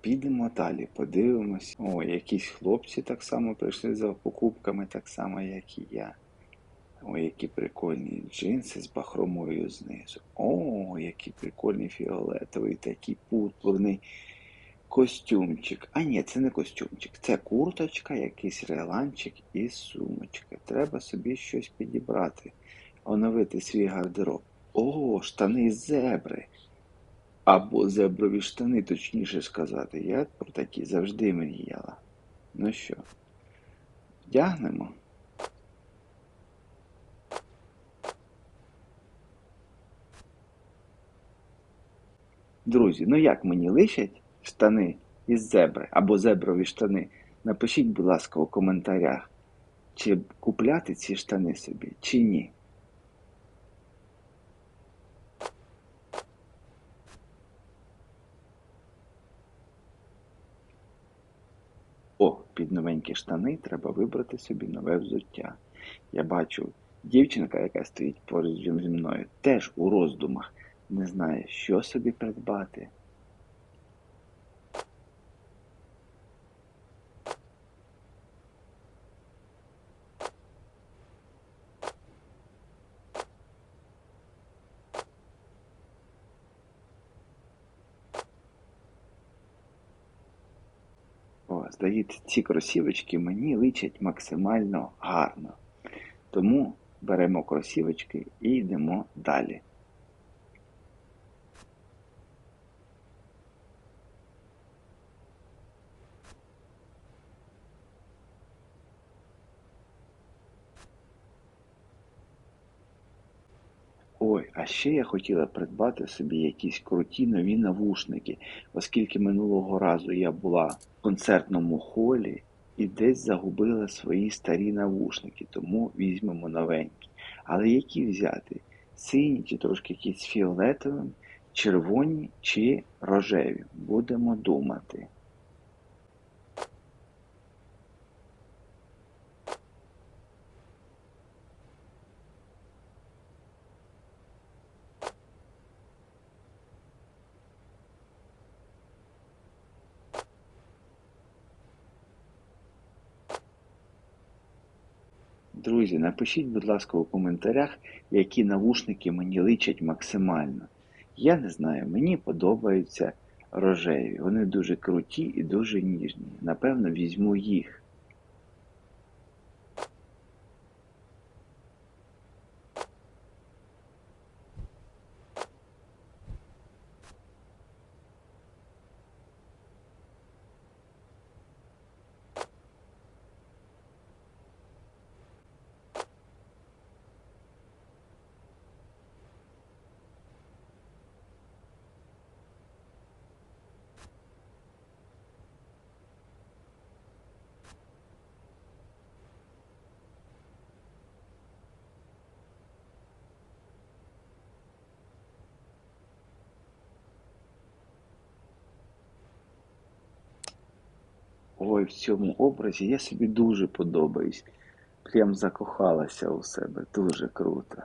Підемо далі, подивимось. О, якісь хлопці так само прийшли за покупками, так само, як і я. О, які прикольні джинси з бахромою знизу. О, який прикольний фіолетовий, такий пурпурний костюмчик. А ні, це не костюмчик, це курточка, якийсь регланчик і сумочка. Треба собі щось підібрати, оновити свій гардероб. О, штани з зебри. Або зеброві штани, точніше сказати. Я про такі завжди мріяла. Ну що, вдягнемо? Друзі, ну як мені лишать штани із зебри або зеброві штани? Напишіть, будь ласка, у коментарях, чи купляти ці штани собі, чи ні. О, під новенькі штани треба вибрати собі нове взуття. Я бачу дівчинка, яка стоїть поруч зі мною, теж у роздумах, не знає, що собі придбати. Здається, ці кросівочки мені личать максимально гарно. Тому беремо кросівочки і йдемо далі. Ой, а ще я хотіла придбати собі якісь круті нові навушники, оскільки минулого разу я була в концертному холі і десь загубила свої старі навушники, тому візьмемо новенькі. Але які взяти? Сині чи трошки якісь фіолетові, червоні чи рожеві? Будемо думати. Друзі, напишіть, будь ласка, у коментарях, які навушники мені личать максимально. Я не знаю, мені подобаються рожеві. Вони дуже круті і дуже ніжні. Напевно, візьму їх. В цьому образі я собі дуже подобаюсь. Прям закохалася у себе. Дуже круто.